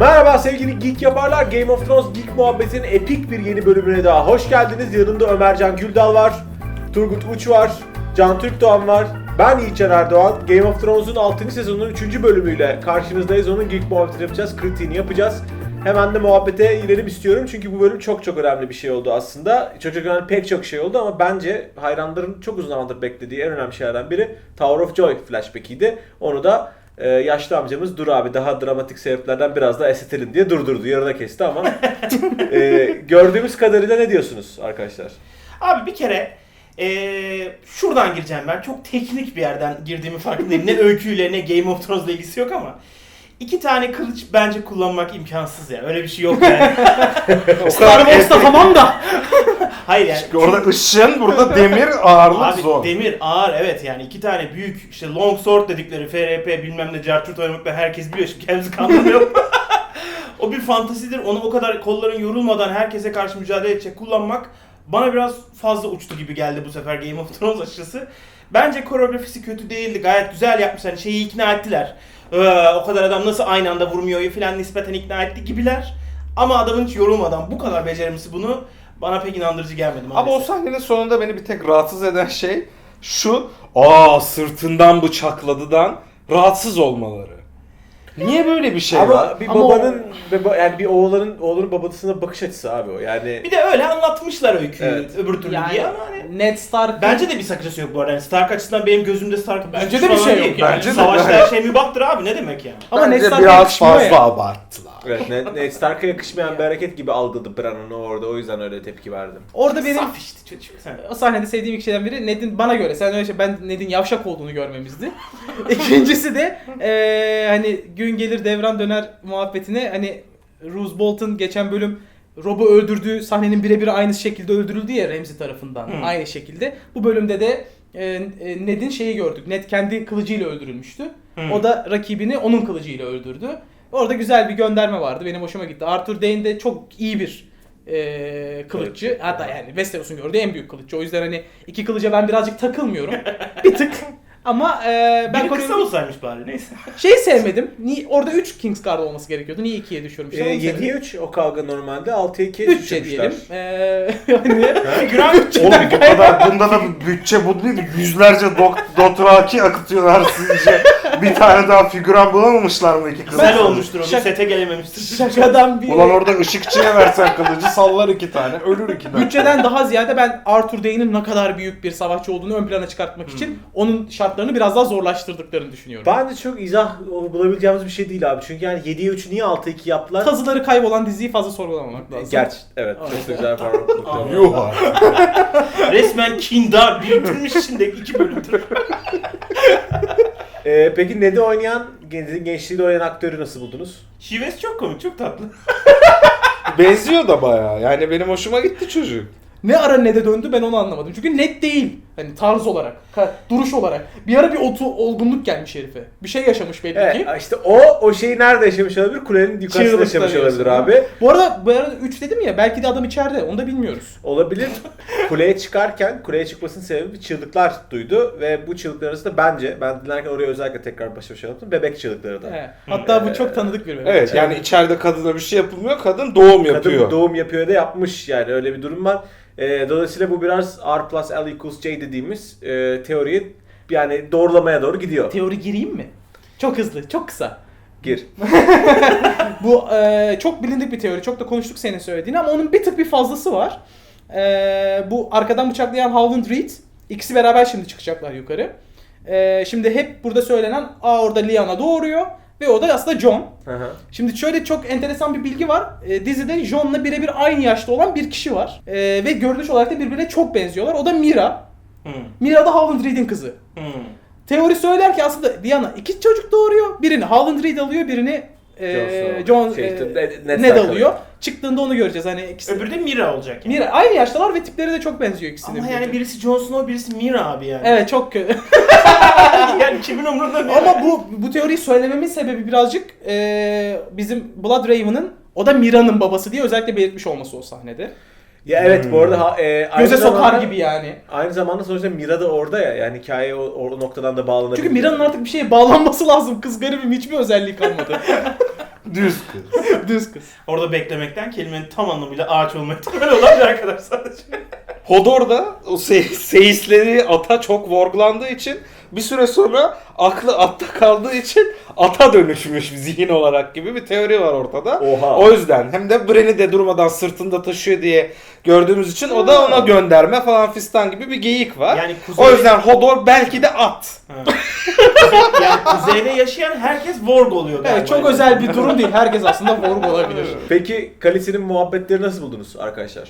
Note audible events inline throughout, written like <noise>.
Merhaba sevgili Geek Yaparlar. Game of Thrones Geek Muhabbeti'nin epik bir yeni bölümüne daha hoş geldiniz. Yanımda Ömercan Güldal var, Turgut Uç var, Can Türkdoğan var. Ben Yiğitcan Erdoğan. Game of Thrones'un 6. sezonunun 3. bölümüyle karşınızdayız. Onun Geek Muhabbeti'ni yapacağız, kritiğini yapacağız. Hemen de muhabbete girelim istiyorum çünkü bu bölüm çok çok önemli bir şey oldu aslında. Çok çok önemli pek çok şey oldu ama bence hayranların çok uzun zamandır beklediği en önemli şeylerden biri Tower of Joy flashback'iydi. Onu da ee, yaşlı amcamız dur abi daha dramatik sebeplerden biraz daha esetelim diye durdurdu. Yarıda kesti ama <laughs> e, gördüğümüz kadarıyla ne diyorsunuz arkadaşlar? Abi bir kere eee, şuradan gireceğim ben. Çok teknik bir yerden girdiğimi farkındayım. ne <laughs> öyküyle ne Game of Thrones'la ilgisi yok ama. iki tane kılıç bence kullanmak imkansız ya. Öyle bir şey yok yani. <laughs> Star Wars'ta tamam da. Hayır yani. Orada ışın, burada demir, ağırlık Abi zor. demir ağır evet yani iki tane büyük işte long sword dedikleri FRP bilmem ne cartürt oynamakla herkes biliyor şimdi kendimizi kandırmayalım. <laughs> o bir fantasidir onu o kadar kolların yorulmadan herkese karşı mücadele edecek kullanmak bana biraz fazla uçtu gibi geldi bu sefer Game of Thrones açıkçası. Bence koreografisi kötü değildi gayet güzel yapmışlar hani şeyi ikna ettiler. Ee, o kadar adam nasıl aynı anda vurmuyor filan nispeten ikna etti gibiler. Ama adamın hiç yorulmadan bu kadar beceremesi bunu bana pek inandırıcı gelmedi Ama o maalesef. sahnenin sonunda beni bir tek rahatsız eden şey şu. Aa sırtından bıçakladıdan rahatsız olmaları. Niye böyle bir şey var? ama bir Ama babanın baba- yani bir oğlanın oğlunun babasına bakış açısı abi o. Yani Bir de öyle anlatmışlar öyküyü Evet. öbür türlü Yani diye ama hani Ned Stark bence de bir sakıncası yok bu arada. Yani Stark açısından benim gözümde Stark Bence de bir şey yok. Yani. Bence de. Savaşta her şey mübahtır abi ne demek yani. ama Ned Bence Stark biraz yakışmıyor fazla ya. abarttılar. evet, Ned, Ned Stark'a yakışmayan bir hareket gibi algıladı Bran'ı orada. O yüzden öyle tepki verdim. Orada benim Saf işte çocuk sen. o sahnede sevdiğim iki şeyden biri Ned'in bana göre sen öyle şey ben Ned'in yavşak olduğunu görmemizdi. <laughs> İkincisi de eee, hani gün gelir devran döner muhabbetine hani Roose Bolton geçen bölüm Rob'u öldürdüğü sahnenin birebir aynı şekilde öldürüldü ya Ramsay tarafından. Hı. Aynı şekilde. Bu bölümde de e, e, Ned'in şeyi gördük. Ned kendi kılıcıyla öldürülmüştü. Hı. O da rakibini onun kılıcıyla öldürdü. Orada güzel bir gönderme vardı. Benim hoşuma gitti. Arthur Dayne de çok iyi bir e, kılıççı. Evet. Hatta yani Westeros'un gördüğü en büyük kılıççı. O yüzden hani iki kılıca ben birazcık takılmıyorum. bir tık. <laughs> Ama e, ben Biri kısa koreografi- olsaymış bari neyse. <laughs> şeyi sevmedim. Niye, orada 3 Kingsguard olması gerekiyordu. Niye 2'ye düşürmüşler? Ee, onu sevmedim. 7'ye 3 o kavga normalde 6'ya 2'ye 3'e diyelim. Ee, <laughs> yani Figüran Oğlum bu kadar bunda da bir bütçe bu değil yüzlerce dok dotraki akıtıyorlar sizce. <laughs> bir tane daha figüran bulamamışlar mı iki kız? güzel olmuştur o. Bir Şak- sete gelememiştir. şakadan bir Ulan orada ışıkçıya versen kılıcı sallar iki tane ölür iki tane. bütçeden daha ziyade ben Arthur Dayne'in ne kadar büyük bir savaşçı olduğunu ön plana çıkartmak Hmm. için onun şartlarını biraz daha zorlaştırdıklarını düşünüyorum. Bence çok izah bulabileceğimiz bir şey değil abi. Çünkü yani 7'ye 3 niye 6'ya 2 yaptılar? Kazıları kaybolan diziyi fazla sorgulamamak lazım. Gerçi evet çok da güzel parmak. <laughs> Yuh artık. Resmen kindar biriktirmiş içinde iki bölümdür. <laughs> Ee, peki Ned'i oynayan, Ned'in gençliğiyle oynayan aktörü nasıl buldunuz? Şivesi çok komik çok tatlı. <laughs> Benziyor da bayağı. Yani benim hoşuma gitti çocuk. Ne ara Ned'e döndü ben onu anlamadım. Çünkü Ned değil. Hani tarz olarak, duruş olarak. Bir ara bir otu olgunluk gelmiş herife. Bir şey yaşamış belli ki. Evet, işte o o şeyi nerede yaşamış olabilir? Kulenin yukarısında yaşamış olabilir abi. Bu arada bu arada 3 dedim ya belki de adam içeride. Onu da bilmiyoruz. Olabilir. <laughs> Kuleye çıkarken, kuleye çıkmasının sebebi çığlıklar duydu ve bu çığlıklar arasında bence ben dinlerken oraya özellikle tekrar başa başa yaptım. Bebek çığlıkları da. He. Hatta bu çok tanıdık bir bebek. Evet yani içeride kadına bir şey yapılmıyor. Kadın doğum yapıyor. Kadın doğum yapıyor da yapmış yani öyle bir durum var. Ee, dolayısıyla bu biraz R plus L equals J dediğimiz e, teoriyi yani doğrulamaya doğru gidiyor. Teori gireyim mi? Çok hızlı, çok kısa. Gir. <laughs> Bu e, çok bilindik bir teori. Çok da konuştuk senin söylediğini ama onun bir tık bir fazlası var. E, bu arkadan bıçaklayan Howland Reed. ikisi beraber şimdi çıkacaklar yukarı. E, şimdi hep burada söylenen Aa orada Lyanna doğuruyor ve o da aslında John. Hı. Şimdi şöyle çok enteresan bir bilgi var. E, dizide John'la birebir aynı yaşta olan bir kişi var. E, ve görünüş olarak da birbirine çok benziyorlar. O da Mira. Hmm. Mira da Howland Reed'in kızı. Hmm. Teori söyler ki aslında Diana iki çocuk doğuruyor. Birini Howland Reed alıyor, birini e, John Şey, e, Ned- Ned alıyor. Çıktığında onu göreceğiz. Hani ikisi. Öbürü de Mira olacak yani. Mira aynı yaştalar ve tipleri de çok benziyor ikisinin. Ama yani birisi Jon Snow birisi Mira abi yani. Evet çok kötü. <laughs> <laughs> yani kimin umurunda Mira? Ama bu bu teoriyi söylememin sebebi birazcık e, bizim Blood Raven'ın o da Mira'nın babası diye özellikle belirtmiş olması o sahnede. Ya evet bu arada ha, e, aynı Göze sokar zamanda- gibi yani. Aynı zamanda sonuçta Mira da orada ya. Yani hikaye o, o noktadan da bağlanabilir. Çünkü Mira'nın artık bir şeye bağlanması lazım. Kız garibim hiçbir özelliği kalmadı. <laughs> Düz kız. Düz kız. Orada beklemekten kelimenin tam anlamıyla ağaç olma ihtimali olan bir arkadaş sadece. Hodor'da o se seyisleri ata çok vurgulandığı için bir süre sonra aklı atta kaldığı için ata dönüşmüş zihin olarak gibi bir teori var ortada. Oha. O yüzden hem de Bren'i de durmadan sırtında taşıyor diye gördüğümüz için o da ona gönderme falan fistan gibi bir geyik var. Yani kuzey... O yüzden Hodor belki de at. Yani kuzeyde yaşayan herkes Vorg oluyor galiba. Evet çok özel bir durum değil. Herkes aslında Vorg olabilir. Peki Khaleesi'nin muhabbetleri nasıl buldunuz arkadaşlar?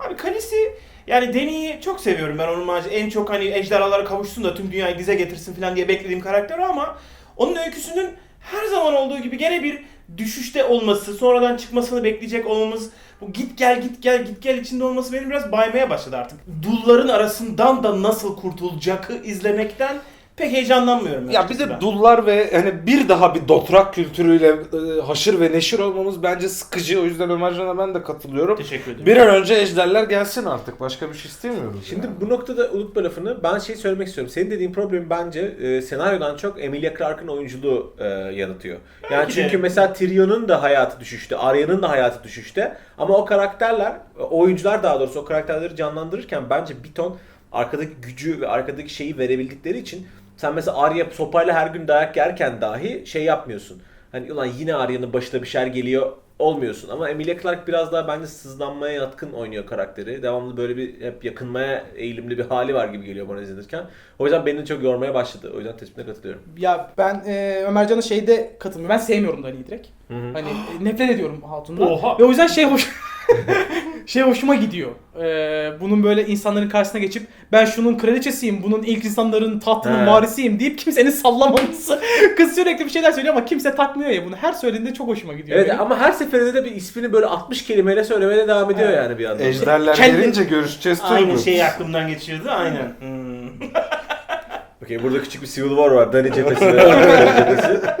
Abi Kalisi yani Dany'yi çok seviyorum ben onun mac- en çok hani ejderhalara kavuşsun da tüm dünyayı dize getirsin falan diye beklediğim karakter ama onun öyküsünün her zaman olduğu gibi gene bir düşüşte olması, sonradan çıkmasını bekleyecek olmamız, bu git gel git gel git gel içinde olması beni biraz baymaya başladı artık. Dulların arasından da nasıl kurtulacakı izlemekten pek heyecanlanmıyorum. Ya de ben. dullar ve hani bir daha bir dotrak kültürüyle e, haşır ve neşir olmamız bence sıkıcı. O yüzden Ömercan'a ben de katılıyorum. Teşekkür ederim. Bir an önce ejderler gelsin artık. Başka bir şey istemiyoruz. Şimdi yani. bu noktada unutma lafını. Ben şey söylemek istiyorum. Senin dediğin problem bence e, senaryodan çok Emilia Clarke'ın oyunculuğu e, yaratıyor. Yani Belki de. çünkü mesela Tyrion'un da hayatı düşüşte, Arya'nın da hayatı düşüşte. Ama o karakterler, o oyuncular daha doğrusu o karakterleri canlandırırken bence bir ton arkadaki gücü ve arkadaki şeyi verebildikleri için sen mesela Arya sopayla her gün dayak yerken dahi şey yapmıyorsun. Hani ulan yine Arya'nın başına bir şeyler geliyor olmuyorsun. Ama Emilia Clarke biraz daha bence sızlanmaya yatkın oynuyor karakteri. Devamlı böyle bir hep yakınmaya eğilimli bir hali var gibi geliyor bana izlenirken. O yüzden beni çok yormaya başladı. O yüzden tespitine katılıyorum. Ya ben e, Ömercan'a şeyde katılmıyorum. Ben sevmiyorum Dani'yi direkt. Hani e, nefret ediyorum Hatun'dan. Oha. Ve o yüzden şey hoş <laughs> şey hoşuma gidiyor. Ee, bunun böyle insanların karşısına geçip ben şunun kraliçesiyim, bunun ilk insanların tahtının He. varisiyim deyip kimsenin <laughs> sallamaması. Kız sürekli bir şeyler söylüyor ama kimse takmıyor ya bunu. Her söylediğinde çok hoşuma gidiyor. Evet benim. ama her seferinde de bir ismini böyle 60 kelimeyle söylemeye devam ediyor yani bir yandan. Ejderler Kendi- gelince görüşeceğiz Aynı Turgut. şey aklımdan geçiyordu aynen. Hmm. <laughs> Okey burada küçük bir civil war var. Dani cephesi. <laughs>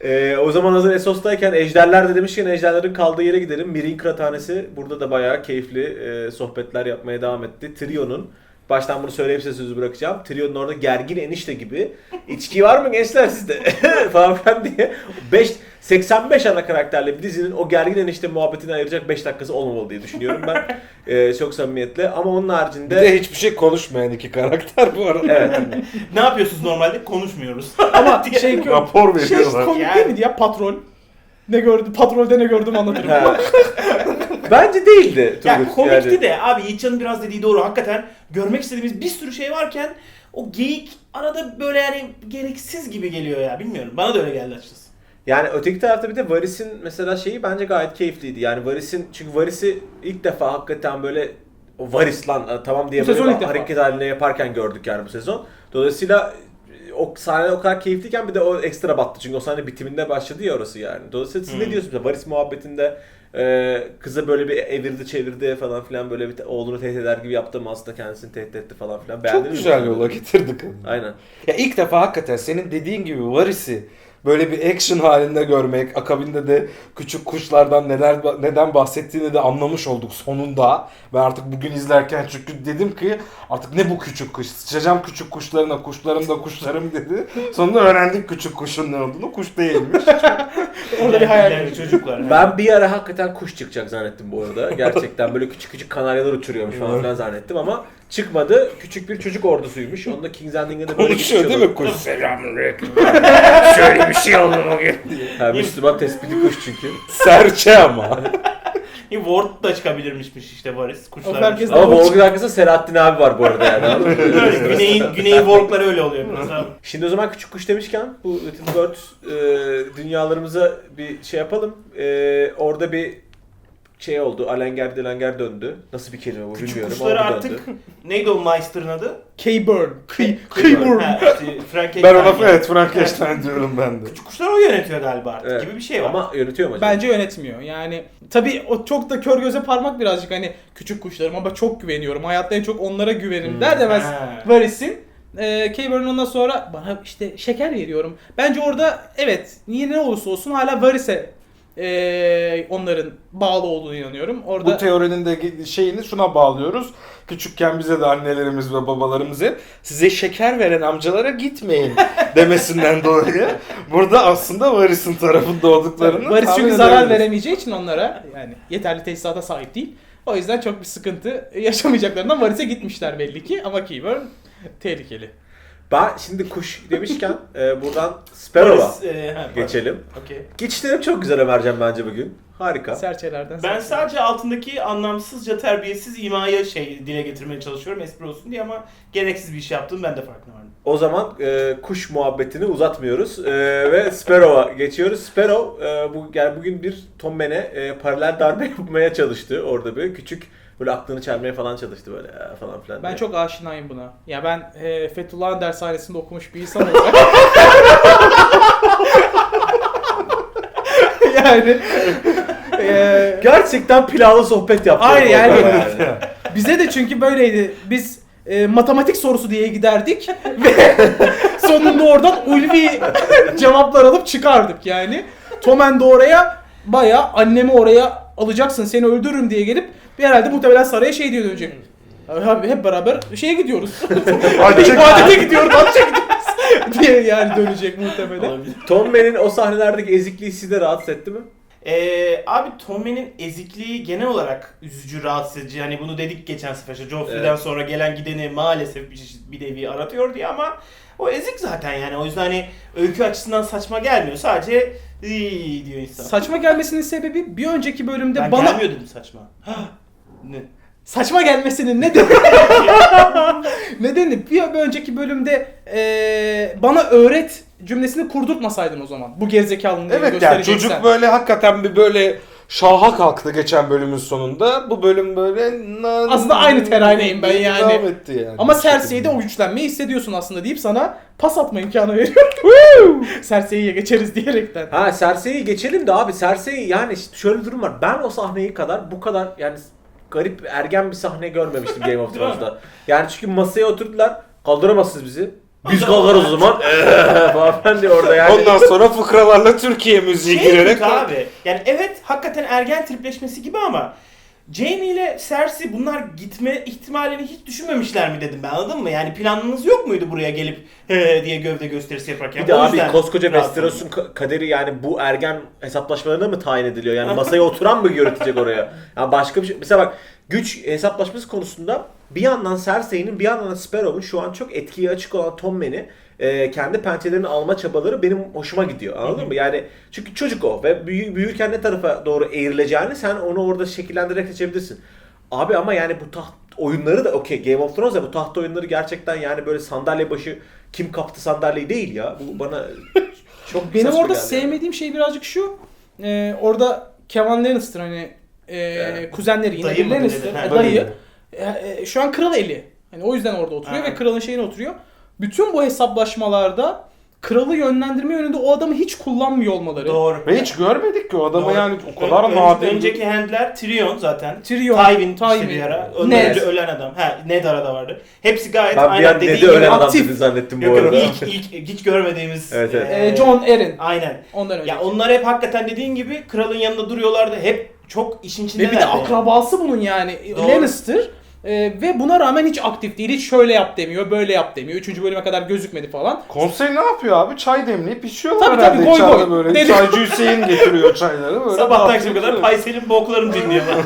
Ee, o zaman hazır Essos'tayken ejderler de demişken ejderlerin kaldığı yere gidelim. Mirin Kıraathanesi burada da bayağı keyifli e, sohbetler yapmaya devam etti. Trio'nun Baştan bunu söyleyip size sözü bırakacağım. Trio'nun orada gergin enişte gibi içki var mı gençler sizde <laughs> falan filan diye 5 85 ana karakterli bir dizinin o gergin enişte muhabbetini ayıracak 5 dakikası olmamalı diye düşünüyorum ben. <laughs> Ee, çok samimiyetle ama onun Bir haricinde de hiçbir şey konuşmayan iki karakter bu arada. evet. <laughs> ne yapıyorsunuz normalde? Konuşmuyoruz. Ama şey Rapor şey veriyorlar. komik Yani. değil miydi ya patrol? Ne gördü? Patrolde ne gördüm anlatırım. Bence değildi ya Turgut. komikti yani. de abi Yiğitcan'ın biraz dediği doğru. Hakikaten görmek istediğimiz bir sürü şey varken o geyik arada böyle yani gereksiz gibi geliyor ya. Bilmiyorum. Bana da öyle geldi açıkçası. Yani öteki tarafta bir de Varys'in mesela şeyi bence gayet keyifliydi. Yani Varys'in çünkü Varys'i ilk defa hakikaten böyle o Varys lan e, tamam diye Bu böyle defa. hareket halinde yaparken gördük yani bu sezon. Dolayısıyla e, o sahne o kadar keyifliyken bir de o ekstra battı. Çünkü o sahne bitiminde başladı ya orası yani. Dolayısıyla siz ne Hmm. diyorsunuz? Mesela Varys muhabbetinde e, kıza böyle bir evirdi çevirdi falan filan böyle bir te- oğlunu tehdit eder gibi yaptı ama aslında kendisini tehdit etti falan filan. Çok Beğendiniz mi? güzel yola getirdik. Aynen. Ya ilk defa hakikaten senin dediğin gibi Varys'i böyle bir action halinde görmek, akabinde de küçük kuşlardan neler neden bahsettiğini de anlamış olduk sonunda. Ben artık bugün izlerken çünkü dedim ki artık ne bu küçük kuş? Sıçacağım küçük kuşlarına, kuşlarım da kuşlarım dedi. Sonunda öğrendik küçük kuşun ne olduğunu. Kuş değilmiş. <laughs> Orada bir hayal Yani çocuklar. Ben bir ara hakikaten kuş çıkacak zannettim bu arada. Gerçekten böyle küçük küçük kanaryalar uçuruyormuş falan filan zannettim ama çıkmadı. Küçük bir çocuk ordusuymuş. Onu da King's Landing'e de böyle Konuşuyor değil mi kuş? Selamünaleyküm. <laughs> Şöyle bir şey oldu bugün. Ha, Müslüman tespiti kuş çünkü. Serçe ama. <laughs> Ward da çıkabilirmişmiş işte Varys. Kuşlar. Of, herkes- Ama Borg'un arkasında Selahattin abi var bu arada yani. Öyle, Güney, Güney Ward'lar öyle oluyor biraz abi. Şimdi o zaman küçük kuş demişken bu Little Bird e, dünyalarımıza bir şey yapalım. E, orada bir şey oldu. Alenger Delenger döndü. Nasıl bir kelime bu Küçük bilmiyorum. kuşları ama bu artık döndü. neydi o Meister'ın adı? K-Burn. K- K-Burn. Ha, işte Frank Ben ona yani. evet Frankenstein diyorum ben de. Küçük kuşlar o yönetiyor galiba artık Evet. gibi bir şey var. Ama yönetiyor mu acaba? Bence yönetmiyor. Yani tabii o çok da kör göze parmak birazcık hani küçük kuşlarım ama çok güveniyorum. Hayatta en çok onlara güvenirim Hmm. der demez Ha. Varys'in. Ee, K-Burn'un ondan sonra bana işte şeker veriyorum. Bence orada evet niye ne olursa olsun hala Varys'e e, onların bağlı olduğunu inanıyorum. Orada Bu teorinin de şeyini şuna bağlıyoruz. Küçükken bize de annelerimiz ve babalarımız hep size şeker veren amcalara gitmeyin <laughs> demesinden dolayı burada aslında Varis'in tarafında olduklarını Varis çünkü zarar veremeyeceği için onlara yani yeterli tesisata sahip değil. O yüzden çok bir sıkıntı yaşamayacaklarından Varis'e gitmişler belli ki ama Keyburn tehlikeli. Ben şimdi kuş demişken e, buradan Sparrow'a Paris, e, ha, geçelim. Okey. Geçişlerim çok güzel Ömercan bence bugün. Harika. Serçelerden. Ben serçe. sadece altındaki anlamsızca terbiyesiz imaya şey dile getirmeye çalışıyorum espri olsun diye ama gereksiz bir şey yaptığım ben de farkına vardım. O zaman e, kuş muhabbetini uzatmıyoruz e, ve Sparrow'a geçiyoruz. Sparrow e, bu yani bugün bir Tom Man'e e, paralel darbe <laughs> yapmaya çalıştı orada bir küçük böyle aklını çelmeye falan çalıştı böyle "Ya" falan filan. Ben diye. çok aşinayım buna. Ya ben e, Fethullah'ın dershanesinde okumuş bir insan olarak. <laughs> yani e, gerçekten pilavlı sohbet yaptı. Hayır, yani- yani. <laughs> bize de çünkü böyleydi. Biz e, matematik sorusu diye giderdik <laughs> ve sonunda oradan ulvi cevaplar alıp çıkardık yani. Tomen de oraya baya annemi oraya alacaksın seni öldürürüm diye gelip bir herhalde muhtemelen saraya şey diyor dönecek. Abi hep beraber şeye gidiyoruz. <laughs> İbadete gidiyoruz, hacca gidiyoruz <laughs> diye yani dönecek muhtemelen. Tom Man'in o sahnelerdeki ezikliği sizi de rahatsız etti mi? Ee, abi Tommen'in ezikliği genel olarak üzücü, rahatsız edici. Hani bunu dedik geçen sefer. işte Joffrey'den Evet. sonra gelen gideni maalesef bir, bir nevi aratıyor diye ama o ezik zaten yani. O yüzden hani öykü açısından saçma gelmiyor. Sadece iyi diyor insan. Saçma gelmesinin sebebi bir önceki bölümde ben bana gelmiyor dedim saçma. <gasps> <laughs> ne? saçma gelmesinin nedeni <laughs> nedeni bir, bir önceki bölümde eee, bana öğret cümlesini kurdurtmasaydın o zaman. Bu gerizekalının Evet yani çocuk böyle hakikaten bir böyle şaha kalktı geçen bölümün sonunda. Bu bölüm böyle Aslında aynı teraneyim ben yani. Devam etti yani. Ama Cersei'de de o güçlenmeyi hissediyorsun aslında deyip sana pas atma imkanı veriyorum. <laughs> Cersei'ye geçeriz diyerekten. Ha Cersei'yi geçelim de abi Cersei yani şöyle bir durum var. Ben o sahneyi kadar bu kadar yani garip ergen bir sahne görmemiştim Game of? <laughs> Thrones'da. Yani çünkü masaya oturdular. Kaldıramazsınız bizi. Biz kalkarız o zaman. Eee <laughs> <laughs> falan diye orada yani. Ondan sonra fıkralarla Türkiye müziği Şey girerek abi. Yani evet hakikaten ergen tripleşmesi gibi ama Jamie ile Cersei bunlar gitme ihtimalini hiç düşünmemişler mi dedim ben anladın mı? Yani planınız yok muydu buraya gelip "He" diye gövde gösterisi yaparken? Bir de O abi yüzden koskoca rahatsız Westeros'un ka- kaderi yani bu ergen hesaplaşmalarına mı tayin ediliyor? Yani <laughs> masaya oturan mı yönetecek oraya? Yani başka bir şey. Mesela bak güç hesaplaşması konusunda bir yandan Cersei'nin bir yandan da Sparrow'un şu an çok etkiye açık olan Tom Man'i e, kendi pençelerini alma çabaları benim hoşuma gidiyor. Anladın mı? Yani çünkü çocuk o ve büyü- büyürken ne tarafa doğru eğrileceğini sen onu orada şekillendirerek seçebilirsin. Abi ama yani bu taht oyunları da okey Game of Thrones ya bu taht oyunları gerçekten yani böyle sandalye başı kim kaptı sandalyeyi değil ya. Bu bana <laughs> çok Benim orada geldi. sevmediğim şey birazcık şu. Ee, orada Kevan Lannister hani e, Evet. kuzenleri yine Dayı Lannister, e, Ha, dayı. E, e, şu an kral eli. Hani o yüzden orada oturuyor Ha. ve kralın şeyine oturuyor. Bütün bu hesaplaşmalarda kralı yönlendirme yönünde o adamı hiç kullanmıyor olmaları. Doğru. Ve hiç görmedik ki o adamı Doğru. yani o kadar Ön- nadir. Önceki handler Tyrion zaten. Tyrion, Tywin, Tywin, işte bir ara. Ned. Ondan önce ölen adam. Ha Ned arada vardı. Hepsi gayet Ben aynen an dediğin dedi gibi ölen adam aktif. dedi zannettim bu Yok yok arada. ilk, ilk hiç görmediğimiz. Evet, evet. e, E, John Arryn. Aynen. Ondan önce. Ya onlar hep hakikaten dediğin gibi kralın yanında duruyorlardı. Hep çok işin içindeler. Ve bir de akrabası bunun yani. Doğru. Lannister. E, ve buna rağmen hiç aktif değil. Hiç şöyle yap demiyor, böyle yap demiyor. Üçüncü bölüme kadar gözükmedi falan. Konsey ne yapıyor abi? Çay demleyip içiyorlar Tabii, herhalde tabii, içeride goy. böyle. Dedi- Çaycı Hüseyin getiriyor çayları böyle. Sabahtan akşama kadar. Paysel'in boklarını dinliyorlar. <laughs>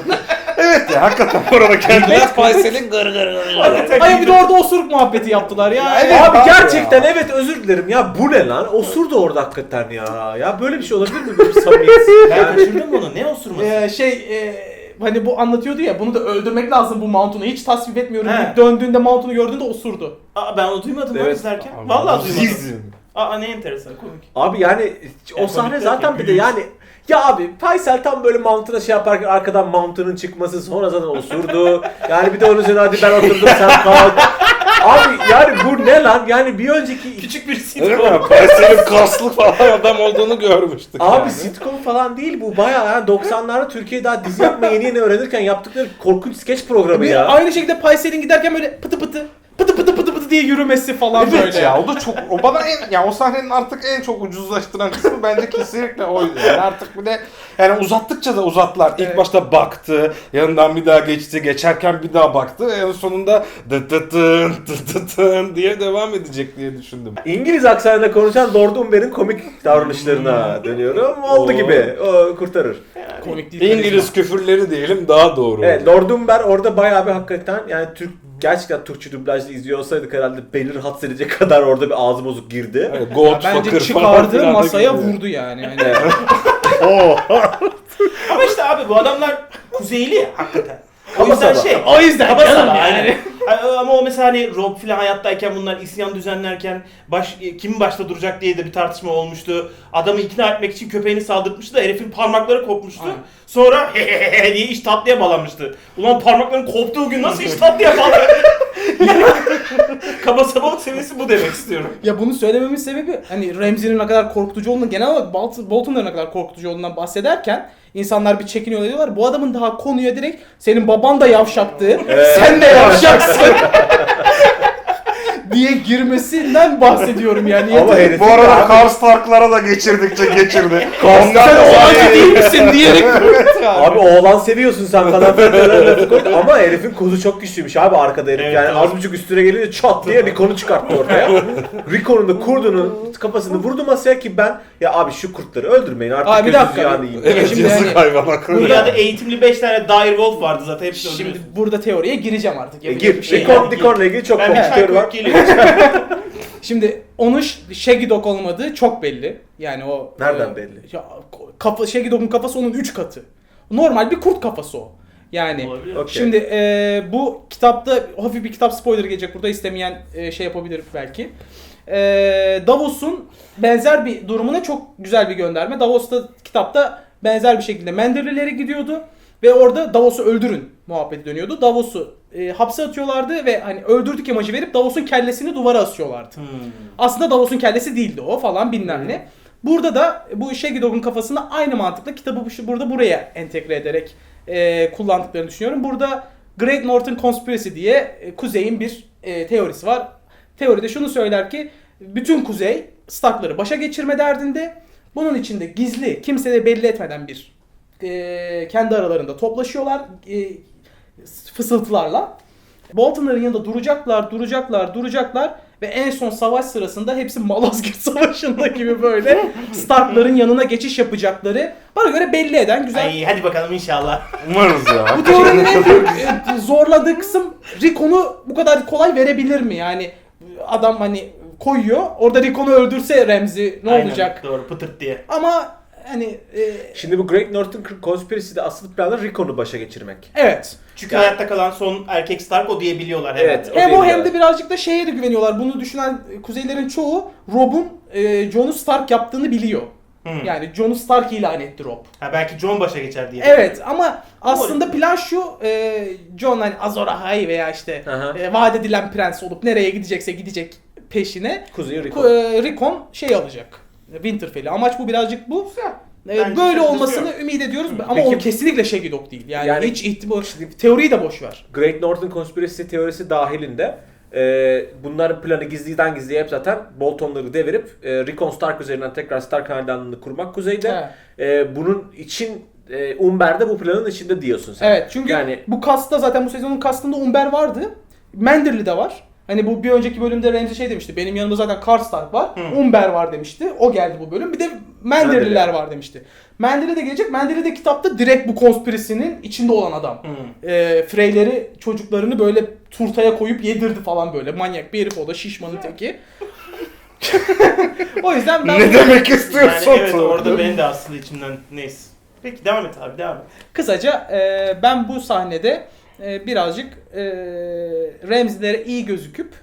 Evet ya hakikaten orada kendiler Paysel'in gır gır gır. Hayır bir de orada osuruk muhabbeti yaptılar ya. Evet. Abi Abi gerçekten ya. evet özür dilerim ya bu ne lan? Osurdu orada hakikaten ya. Ya böyle bir şey olabilir mi? Böyle bir samimiyetsiz. ben kaçırdım bunu. Ne osurması? Ee, şey e, hani bu anlatıyordu ya bunu da öldürmek lazım bu Mount'unu hiç tasvip etmiyorum He. deyip döndüğünde Mount'unu gördüğünde osurdu. Aa, ben onu duymadım lan Evet. izlerken. Abi, Vallahi duymadım. Zizim. Aa ne enteresan komik. Abi yani o sahne zaten bir de yani ya abi Faysal tam böyle Mount'una şey yaparken arkadan Mount'unun çıkması sonra zaten osurdu. Yani bir de onun üzerine hadi ben oturdum sen kalk. Abi yani bu ne lan? Yani bir önceki <laughs> Küçük bir Öyle sitcom. mi? Paysel'in kaslı falan adam olduğunu görmüştük. Abi yani. sitcom falan değil bu bayağı yani 90'larda Türkiye daha dizi yapma yeni yeni öğrenirken yaptıkları korkunç sketch programı Bir ya. Aynı şekilde Paysel'in giderken böyle pıtı pıtı pıtı pıtı pıtı pıtı diye yürümesi falan evet böyle. ya o da çok o bana en ya o sahnenin artık en çok ucuzlaştıran kısmı bence kesinlikle oydu. Yani artık bir de yani uzattıkça da uzattılar. İlk Evet. başta baktı, yanından bir daha geçti, geçerken bir daha baktı. En sonunda dı dı tın dı dı tın diye devam edecek diye düşündüm. İngiliz aksanıyla konuşan Lord Umber'in komik davranışlarına dönüyorum. Oldu Oo. gibi. O kurtarır. Komik değil. İngiliz küfürleri diyelim daha doğru. Evet, Lord Umber orada bayağı bir hakikaten yani Türk gerçekten Türkçe dublajlı izliyor olsaydık herhalde beni rahatsız edecek kadar orada bir ağzı bozuk girdi. Evet, Ya God bence fucker falan çıkardı filan da masaya gidiyor. vurdu yani. yani. <laughs> Oo. Ama işte abi bu adamlar kuzeyli ya hakikaten. O yüzden şey. O yüzden Kaba canım yani. Ama o mesela hani Rob filan hayattayken bunlar isyan düzenlerken baş, kim başta duracak diye de bir tartışma olmuştu. Adamı ikna etmek için köpeğini saldırtmıştı da herifin parmakları kopmuştu. Aynen. Sonra hehehe <laughs> diye iş tatlıya bağlanmıştı. Ulan parmakların koptuğu gün nasıl iş tatlıya bağlanır? yani, <laughs> kaba sabalık seviyesi bu demek istiyorum. Ya bunu söylememin sebebi hani Ramsey'nin ne kadar korkutucu olduğunu genel olarak Bolton- Bolton'ların ne kadar korkutucu olduğundan bahsederken insanlar bir çekiniyor diyorlar. Bu adamın daha konuya direkt senin baban da yavşaktı. Sen de yavşaksın. <laughs> diye girmesinden bahsediyorum yani. Ama Yeter- herif- Bu arada Karl Stark'lara da geçirdikçe geçirdi. Sen Stark- oğlancı değil misin diyerek <laughs> Abi oğlan seviyorsun sen <laughs> lafı koydu. ama herifin kozu çok güçlüymüş abi arkada herif Evet, yani az buçuk üstüne gelince çat diye Rico'nu çıkarttı ortaya. <laughs> Rico'nun da kurdunun kafasını vurdu masaya ki ben ya abi şu kurtları öldürmeyin artık Abi bir gözünüzü dakika. yani yiyin. Evet Şimdi yazık hani- hayvan hakikaten. Dünyada eğitimli 5 tane dire wolf vardı zaten hepsi Şimdi öldürüyorsun. burada teoriye gireceğim artık. E, Yapacak gir. bir şey Rico, yok. yani. Rico'nla ilgili çok Ben bir komik çay teori var. koyup geliyorum. <laughs> Şimdi onun Sh- Shaggy Dog olmadığı çok belli. Yani o Nereden e, belli? Ya, kafa Shaggy Dog'un kafası onun 3 katı. Normal bir kurt kafası o. Yani Olabilir. Okey. Şimdi e, bu kitapta hafif bir kitap spoiler gelecek burada istemeyen e, şey yapabilir belki. E, Davos'un benzer bir durumuna çok güzel bir gönderme. Davos'ta kitapta benzer bir şekilde Menderlilere gidiyordu ve orada Davos'u öldürün muhabbeti dönüyordu. Davos'u e, hapse atıyorlardı ve hani öldürdük imajı verip Davos'un kellesini duvara asıyorlardı. Hmm. Aslında Davos'un kellesi değildi o falan bilmem ne. Burada da bu Shaggy kafasını aynı mantıkla kitabı bu- burada buraya entegre ederek e, kullandıklarını düşünüyorum. Burada Great Northern Conspiracy diye e, Kuzey'in bir e, teorisi var. Teoride şunu söyler ki bütün Kuzey Stark'ları başa geçirme derdinde. Bunun içinde gizli, kimseye belli etmeden bir e, kendi aralarında toplaşıyorlar e, fısıltılarla. Bolton'ların yanında duracaklar, duracaklar, duracaklar ve en son savaş sırasında hepsi Malazgirt <laughs> Savaşı'nda gibi böyle Stark'ların yanına geçiş yapacakları bana göre belli eden güzel. Ay hadi bakalım inşallah. Umarız ya. Bu teorinin en büyük e, zorladığı kısım Rickon'u bu kadar kolay verebilir mi? Yani adam hani koyuyor. Orada Rickon'u öldürse Ramsey ne Aynen, olacak? Doğru pıtırt diye. Ama hani e, Şimdi bu Great Northern Conspiracy'de asıl planı Rico'nu başa geçirmek. evet. Çünkü Yani- hayatta kalan son erkek Stark o diyebiliyorlar herhalde. Evet. Hem o hem de birazcık da şeye de güveniyorlar. Bunu düşünen kuzeylerin çoğu Rob'un e, Jon'u Stark yaptığını biliyor. Hmm. Yani Jon'u Stark ilan etti Rob. Ha, belki John başa geçer diye. Evet ama aslında plan şu e, Jon hani Azor Ahai veya işte Aha. e, vaat edilen prens olup nereye gidecekse gidecek peşine Kuzey Rico. Ku- e, Rickon şey alacak. Winterfell'i. Amaç bu birazcık bu. E, Bence böyle olmasını yok. ümit ediyoruz. Ama Peki- o kesinlikle Shaggy Dog değil. Yani, Yani- hiç ihtimal teoriyi de boş ver. Great Northern Conspiracy teorisi dahilinde e, bunların planı gizliden gizliye hep zaten Boltonları devirip e, Rickon Stark üzerinden tekrar Stark hanedanlığını kurmak kuzeyde. E, bunun için e, Umber de bu planın içinde diyorsun sen. Evet çünkü Yani bu kasta zaten bu sezonun kastında Umber vardı. Manderly de var. Hani bu bir önceki bölümde Ramsey şey demişti. Benim yanımda zaten Karstark var. Hı. Umber var demişti. O geldi bu bölüm. Bir de Manderly. var demişti. Manderly de gelecek. Manderly de kitapta direkt bu konspirisinin içinde olan adam. Ee, Freyleri çocuklarını böyle turtaya koyup yedirdi falan böyle. Manyak bir herif o da şişmanın teki. <laughs> o yüzden ben ne demek istiyorsun? Yani evet orada benim de aslında içimden neyse. Peki devam et abi devam et. Kısaca e, ben bu sahnede e, birazcık e, Ramsey'lere iyi gözüküp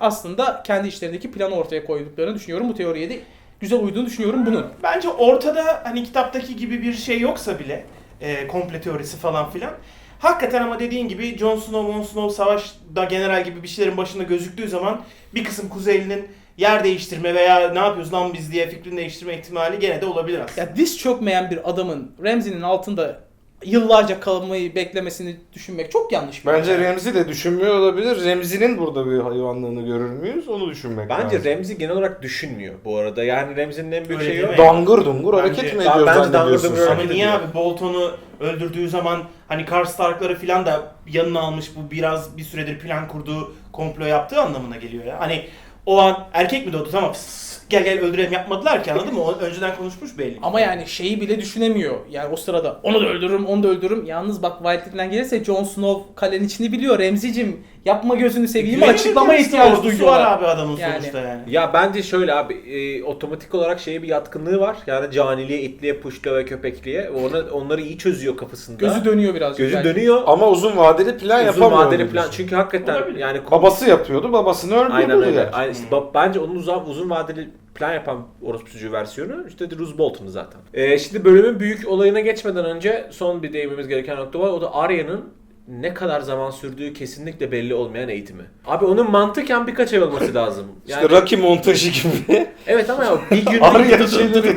aslında kendi işlerindeki planı ortaya koyduklarını düşünüyorum. Bu teoriye de güzel uyduğunu düşünüyorum bunun. Bence ortada hani kitaptaki gibi bir şey yoksa bile e, komple teorisi falan filan. Hakikaten ama dediğin gibi Jon Snow, Jon Snow savaşta general gibi bir şeylerin başında gözüktüğü zaman bir kısım Kuzeyli'nin yer değiştirme veya ne yapıyoruz lan biz diye fikrini değiştirme ihtimali gene de olabilir aslında. Ya diz çökmeyen bir adamın Ramsey'nin altında yıllarca kalmayı beklemesini düşünmek çok yanlış. bir Bence şey. Remzi de düşünmüyor olabilir. Remzi'nin burada bir hayvanlığını görür müyüz? Onu düşünmek Bence lazım. Remzi genel olarak düşünmüyor bu arada. Yani Remzi'nin en büyük Öyle şeyi değil o. mi? Dangır dungur Bence- hareket mi Ben- ediyor bence zannediyorsun dungur sen? Ama hareket niye ediyor. abi Bolton'u öldürdüğü zaman hani Kar Stark'ları filan da yanına almış bu biraz bir süredir plan kurduğu komplo yaptığı anlamına geliyor ya. Hani o an erkek mi doğdu tamam gel gel öldürelim yapmadılar ki anladın mı? O önceden konuşmuş belli. Ama yani şeyi bile düşünemiyor. Yani o sırada onu da öldürürüm, onu da öldürürüm. Yalnız bak Wildling'den gelirse Jon Snow kalenin içini biliyor. Remzicim yapma gözünü seveyim Güvenilir açıklama ihtiyacı ordusu duyuyorlar. var abi adamın Yani. sonuçta yani. Ya bence şöyle abi e, otomatik olarak şeye bir yatkınlığı var. Yani caniliğe, itliğe, puşluğa ve köpekliğe. Ona, onları iyi çözüyor kafasında. Gözü dönüyor biraz. Gözü belki. dönüyor. Ama uzun vadeli plan Uzun yapamıyor. vadeli plan. Çünkü hakikaten Olabilir. yani Babası yapıyordu, babasını öldürdü. Aynen öyle. yani. Aynen işte, bab- bence onun uzun, uzun vadeli plan yapan orospucu versiyonu işte de Roose Bolton'u zaten. Ee, şimdi bölümün büyük olayına geçmeden önce son bir değinmemiz gereken nokta var. O da Arya'nın ne kadar zaman sürdüğü kesinlikle belli olmayan eğitimi. Abi onun mantıken birkaç ay olması lazım. Yani, İşte Rocky montajı gibi. evet ama ya bir <laughs> gün Arya <laughs> şeyleri.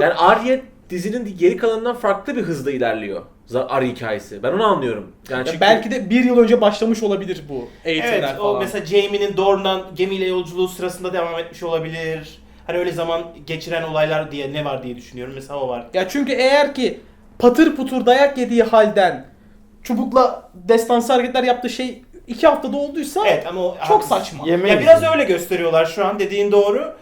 yani Arya dizinin geri kalanından farklı bir hızda ilerliyor. Z- Arya hikayesi. Ben onu anlıyorum. Yani Ya çünkü belki de bir yıl önce başlamış olabilir bu eğitimler Evet falan. o mesela Jaime'nin Dorne'dan gemiyle yolculuğu sırasında devam etmiş olabilir. Hani öyle zaman geçiren olaylar diye ne var diye düşünüyorum. Mesela o var. Ya çünkü eğer ki patır putur dayak yediği halden çubukla destansı hareketler yaptığı şey iki haftada olduysa Evet ama o çok saçma. Yemeyiz. Ya biraz öyle gösteriyorlar şu an dediğin doğru.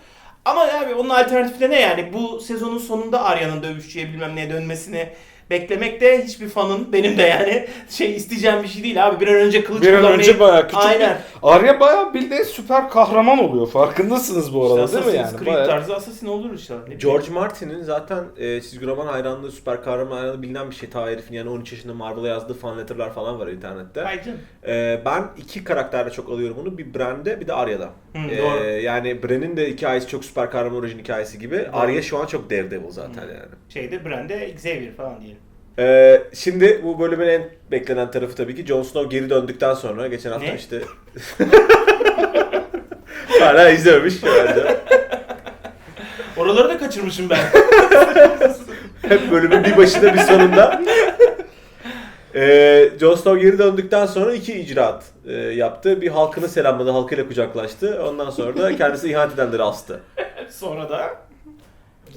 Ama abi onun alternatifi de ne yani? Bu sezonun sonunda Arya'nın dövüşçüye bilmem neye dönmesini beklemek de hiçbir fanın benim de yani <laughs> şey isteyeceğim bir şey değil abi. Bir an önce kılıç Bir an kullanmayı- önce bayağı küçük Aynen. Arya bayağı bildiğin süper kahraman oluyor. Farkındasınız bu arada İşte değil mi Assassin's yani? Creed Bayağı- tarzı Assassin olur işte. Ne bileyim. George Martin'in zaten e, çizgi roman hayranlığı, süper kahraman hayranlığı bilinen bir şey. Ta herifin yani 13 yaşında Marvel'a yazdığı fan letter'lar falan var internette. Canım. E, ben iki karakterde çok alıyorum bunu. Bir Bran'de bir de Arya'da. Hı, E, doğru. yani Bran'in de hikayesi çok süper kahraman orijin hikayesi gibi. Arya şu an çok Daredevil zaten yani. Şeyde Brand'e Xavier falan diyelim. E, şimdi bu bölümün en beklenen tarafı tabii ki Jon Snow geri döndükten sonra geçen hafta Ne? işte <laughs> Hala izlememiş bence. Oraları da kaçırmışım ben. <laughs> Hep bölümün bir başında bir sonunda. Ee, Jon Snow geri döndükten sonra iki icraat e, yaptı. Bir halkını selamladı, halkıyla kucaklaştı. Ondan sonra da kendisi ihanet edenleri astı. <laughs> Sonra da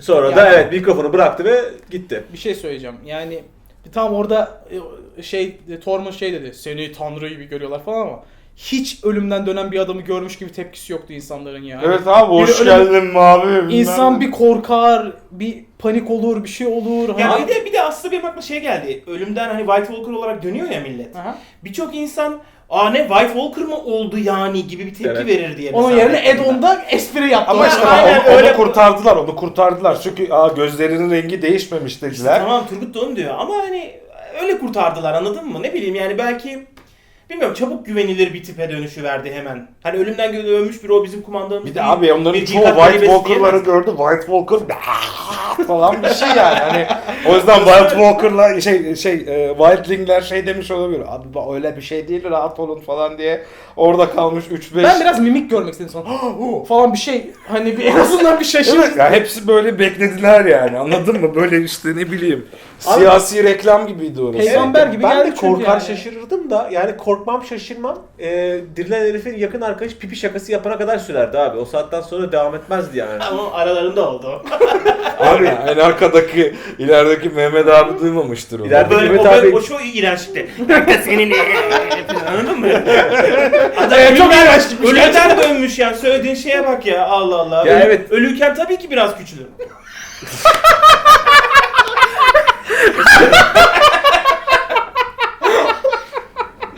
Sonra da Yani- evet mikrofonu bıraktı ve gitti. bir şey söyleyeceğim. Yani tam orada e, şey Tormund şey dedi. Seni tanrı gibi görüyorlar falan ama hiç ölümden dönen bir adamı görmüş gibi tepkisi yoktu insanların yani. Evet abi hoş Biri öyle- geldin mavi. bilmem İnsan bir korkar, bir panik olur, bir şey olur. ya Hani- bir de bir de aslında benim aklıma şey geldi. Ölümden hani White Walker olarak dönüyor ya millet. Aha. Birçok insan Aa ne White Walker mı oldu yani gibi bir tepki Evet. verir diye. Onun mesela yerine ben. Add-on'da espri yaptılar. Ama işte Aynen onu, onu öyle. kurtardılar, onu kurtardılar. Çünkü aa, gözlerinin rengi değişmemiş İşte dediler. tamam Turgut da onu diyor ama hani öyle kurtardılar anladın mı? Ne bileyim yani belki bilmiyorum çabuk güvenilir bir tipe dönüşü verdi hemen. Hani ölümden ölmüş bir o bizim kumandanımız Bir de değil. abi onların Bir çoğu cihat White talebesi Walker'ları diyemez. gördü. White Walker <laughs> falan bir şey yani. Hani o <laughs> yüzden White Walker'la şey şey e, Wildling'ler şey demiş olabilir. Abi öyle bir şey değil rahat olun falan diye orada kalmış 3 5 Ben biraz mimik görmek istedim sonra. <gasps> falan bir şey hani bir en azından bir şaşırır. <laughs> Evet, ya hepsi böyle beklediler yani anladın mı? Böyle işte ne bileyim Abi- siyasi reklam gibiydi orası. Peygamber gibi ben geldi de çünkü korkar yani. şaşırırdım da yani korkmam şaşırmam e, dirilen herifin yakın arkadaş pipi şakası yapana kadar sürerdi abi. O saatten sonra devam etmezdi yani. Ama aralarında oldu. <laughs> Abi en arkadaki ilerideki Mehmet abi duymamıştır onu. İleride- Böyle Mehmet o, böyle, abi- o çok iğrençlikti. Kanka senin anladın mı? <laughs> Adam Evet, çok ölümden- iğrenç gitmiş Ölümden dönmüş ya. Söylediğin şeye bak ya. Allah Allah. Ya Ölü- evet. Ölüyken tabii ki biraz küçülür. <laughs>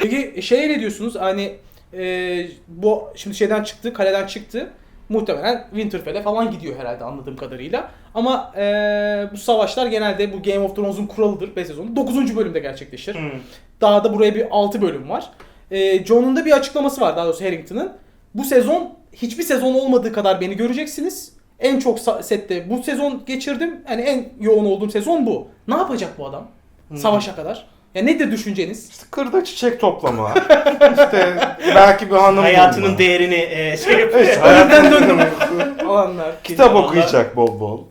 Peki şey ne diyorsunuz? Hani e, bu şimdi şeyden çıktı, kaleden çıktı. Muhtemelen Winterfell'e falan gidiyor herhalde anladığım kadarıyla. Ama e, bu savaşlar genelde bu Game of Thrones'un kuralıdır 5 sezonu. 9. bölümde gerçekleşir. Hmm. Daha da buraya bir 6 bölüm var. E, John'un da bir açıklaması var daha doğrusu Harrington'ın. Bu sezon hiçbir sezon olmadığı kadar beni göreceksiniz. En çok sette bu sezon geçirdim. Yani en yoğun olduğum sezon bu. Ne yapacak bu adam? Savaşa kadar. Ya nedir düşünceniz? İşte kırda çiçek toplama. <laughs> işte belki bir hanım Hayatının bulma. değerini e, şey <laughs> yapıyor. İşte hayatının Ölümden değerini- Alanlar. Kitap Vallahi- okuyacak bol bol.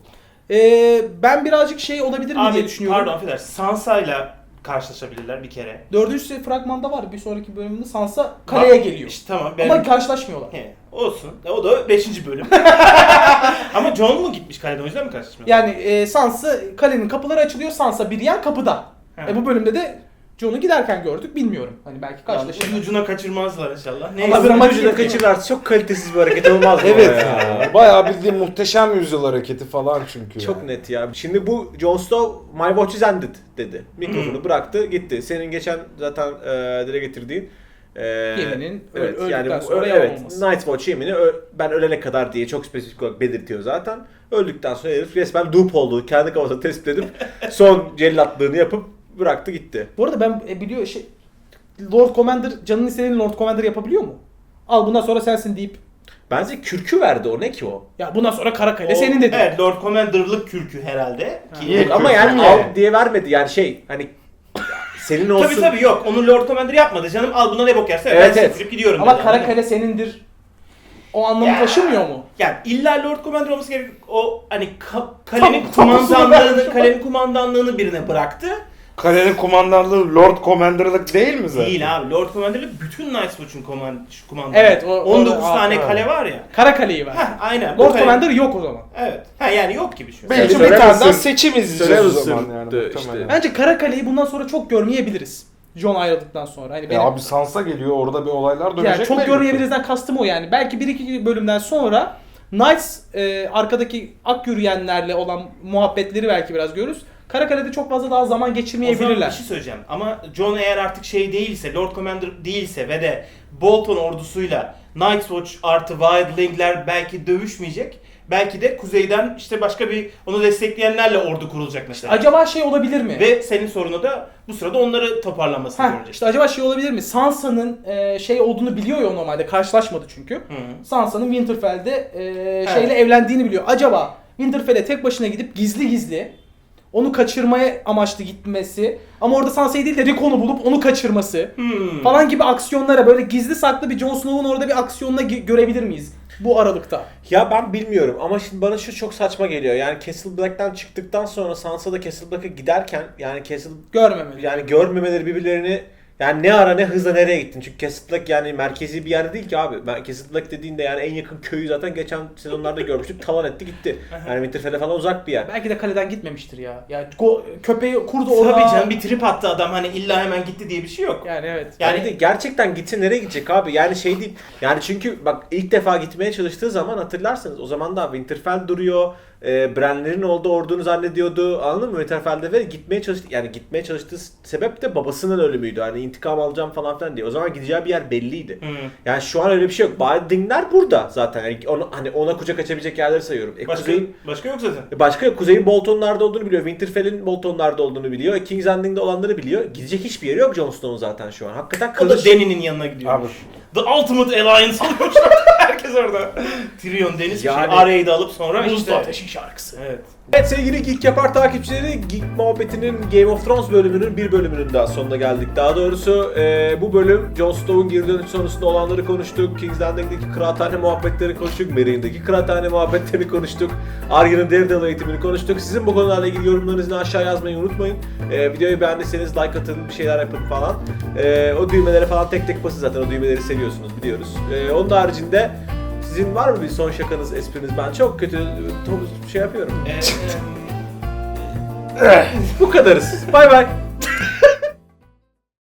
Ee, ben birazcık şey olabilir mi Abi diye düşünüyorum. pardon affedersin. Sansa'yla karşılaşabilirler bir kere. Dördüncü fragmanda var bir sonraki bölümünde Sansa kaleye Bak, geliyor. İşte tamam. Ben... Ama karşılaşmıyorlar. He, olsun. E, O da 5. bölüm. <laughs> Ama John mu gitmiş kaleden o yüzden mi karşılaşmıyor? Yani e, Sansa kalenin kapıları açılıyor. Sansa bir yan kapıda. He. E, bu bölümde de Jon'u giderken gördük bilmiyorum. Hani belki Yani karşılaşırlar. ucu ucuna kaçırmazlar inşallah. Neyse. Allah Ama dramatik ucuna yapıyor. kaçırırlarsa çok kalitesiz bir hareket olmaz <laughs> mı? Evet ya. <laughs> Bayağı bildiğin muhteşem yüzyıl hareketi falan çünkü. Çok yani. net ya. Şimdi bu Jon Snow My Watch is ended dedi. Mikrofonu bıraktı gitti. Senin geçen zaten e, dile getirdiğin e, Yeminin öl- evet, yani sonra evet. Night Watch yemini ö- ben ölene kadar diye çok spesifik olarak belirtiyor zaten. Öldükten sonra herif resmen dupe olduğu kendi kafasında tespit edip <laughs> son cellatlığını yapıp bıraktı gitti. Bu arada ben e, biliyor şey Lord Commander canın istediğini Lord Commander yapabiliyor mu? Al bundan sonra sensin deyip Bence kürkü verdi o ne ki o? ya bundan sonra Karakale O- senin dedi. Evet Lord Commander'lık kürkü herhalde. Ki Yok, Ama yani al diye vermedi yani şey hani senin olsun. Tabii tabii yok. Onu Lord Commander yapmadı canım. Al buna ne bok yerse Evet, ben evet. siktirip gidiyorum. Ama dedi. Karakale senindir. O anlamı Ya. taşımıyor mu? Yani illa Lord Commander olması gerek. O hani ka- kalenin Tam- tam kumandanlığını, kalenin kumandanlığını birine bıraktı. Kalenin kumandanlığı Lord Commander'lık değil mi zaten? Değil abi. Lord Commander'lık bütün Night Watch'un komand kumandanı. Evet, o- o- 19 o- tane ha. kale var ya. Karakale'yi ver. Heh, aynen. Bu Lord kale- Commander yok o zaman. Evet. Ha yani yok gibi şu. Belki Yani bir Sir tane daha Harrison- seçim izleyeceğiz o zaman yani. işte. muhtemelen. Bence Karakale'yi bundan sonra çok görmeyebiliriz. John ayrıldıktan sonra. Hani Ya benim, abi Sansa geliyor orada bir olaylar dönecek. yani çok belli. görmeyebilirizden kastım o yani. Belki bir iki bölümden sonra Knights e, arkadaki ak yürüyenlerle olan muhabbetleri belki biraz görürüz. Karakale'de çok fazla daha zaman O zaman bir geçirmeyebilirler. şey söyleyeceğim. Ama John eğer artık şey değilse, Lord Commander değilse ve de Bolton ordusuyla Night's Watch artı Wildling'ler belki dövüşmeyecek. Belki de kuzeyden işte başka bir onu destekleyenlerle ordu kurulacak mesela. Acaba şey olabilir mi? Ve senin sorunu da bu sırada onları toparlamasını Heh, göreceğiz. işte acaba şey olabilir mi? Sansa'nın e, şey olduğunu biliyor ya normalde. Karşılaşmadı çünkü. Hı. Sansa'nın Winterfell'de e, şeyle evlendiğini biliyor. Acaba Winterfell'e tek başına gidip gizli gizli onu kaçırmaya amaçlı gitmesi ama orada Sansa'yı değil de Rickon'u bulup onu kaçırması Hmm. falan gibi aksiyonlara böyle gizli saklı bir Jon Snow'un orada bir aksiyonuna ge- görebilir miyiz bu aralıkta? Ya ben bilmiyorum ama şimdi bana şu çok saçma geliyor. Yani Castle Black'ten çıktıktan sonra Sansa da Castle Black'a giderken yani Castle Görmemeli. yani görmemeleri birbirlerini yani ne ara ne hızla nereye gittin? Çünkü Castle Black yani merkezi bir yer değil ki abi. Ben Castle Black dediğinde yani en yakın köyü zaten geçen sezonlarda görmüştük. Talan etti gitti. Yani Winterfell'e falan uzak bir yer. Belki de kaleden gitmemiştir ya. Ya go- köpeği kurdu orada. Tabii canım bir trip attı adam hani illa hemen gitti diye bir şey yok. Yani evet. Yani- Yani de gerçekten gitse nereye gidecek abi? Yani şey değil. Yani çünkü bak ilk defa gitmeye çalıştığı zaman hatırlarsınız. O zaman da Winterfell duruyor. E, Bren'lerin olduğu ordunu zannediyordu. Anladın mı? Winterfell'de ve gitmeye çalıştı. Yani gitmeye çalıştığı sebep de babasının ölümüydü. Hani intikam alacağım falan filan diye. O zaman gideceği bir yer belliydi. Hı. Yani şu an öyle bir şey yok. Bardingler burada zaten. Yani onu, hani ona kucak açabilecek yerleri sayıyorum. E, Başka, Kuzey'in başka yok zaten. e, Başka yok. Kuzey'in Bolton'larda olduğunu biliyor. Winterfell'in Bolton'larda olduğunu biliyor. E, King's Landing'de olanları biliyor. Gidecek hiçbir yeri yok Jon Snow'un zaten şu an. Hakikaten O da kılıç. Dany'nin yanına gidiyor. The Ultimate Alliance. <laughs> <laughs> Herkes orada. Tyrion Deniz Yani- Arya'yı da alıp sonra Buzlu işte. Ateş'in şarkısı. Evet. Evet sevgili Geek Yapar takipçileri Geek Muhabbeti'nin Game of Thrones bölümünün bir bölümünün daha sonuna geldik. Daha doğrusu e, bu bölüm Jon Snow'un geri dönüş sonrasında olanları konuştuk. King's Landing'deki kıraathane muhabbetleri konuştuk. Meereen'deki kıraathane muhabbetlerini konuştuk. Arya'nın Daredevil eğitimini konuştuk. Sizin bu konularla ilgili yorumlarınızı aşağı yazmayı unutmayın. E, videoyu beğendiyseniz like atın, bir şeyler yapın falan. E, o düğmelere falan tek tek basın zaten o düğmeleri seviyorsunuz biliyoruz. E, onun haricinde sizin var mı bir son şakanız, espriniz? Ben çok kötü şey yapıyorum. Ee, Bu kadarız. Bay bay.